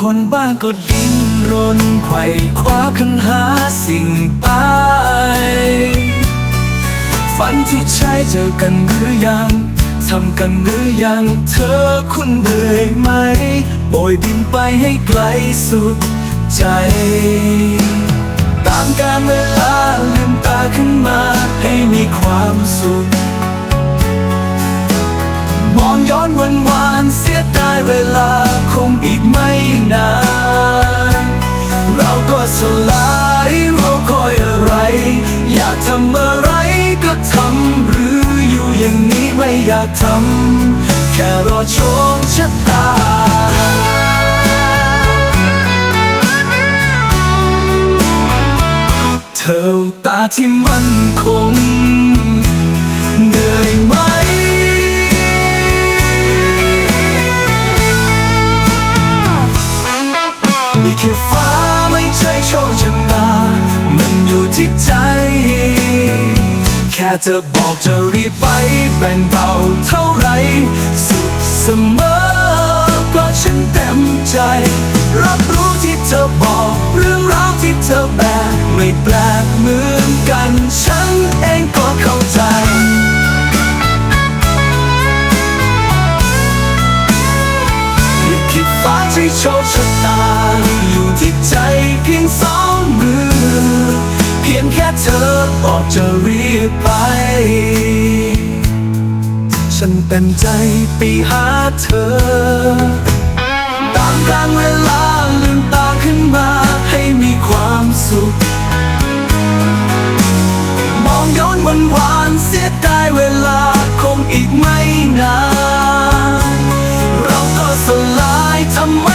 คนบ้านก็ดิ้นรนไขว่คว้าคันหาสิ่งไป ฝันที่ใช่เจอกันหรือยังทำกันหรือยังเธอคุณเหนื่อยไหมโบยบินไปให้ไกลสุดใจตามการเวลาลืมตาขึ้นมาให้มีความสุข มองย้อนวันวานเสียดายเวลา อยากทำแค่รอโชคชะตา เธอตาที่มั่นคงเหนื่อยไหมนี่คือฟ้าไม่ใช่โชคชะตามันอยู่ที่ใจ แค่เธอ จะรีบไปแบ่งเบาเท่าไร สุขเสมอเพราะฉันเต็มใจ รับรู้ที่เธอบอก เรื่องราวที่เธอแบกไม่แปลกเหมือนกัน ฉันเองก็เข้าใจลิขิตฟ้าที่โชคชะตา อยู่ที่ใจเพียงสองมือ บอกจะรีบไป ฉันเต็มใจไปหาเธอ ตามกลางเวลาลืมตาขึ้นมาให้มีความสุข มองย้อนวันวานเสียดายเวลาคงอีกไม่นาน เราก็สลายทำไม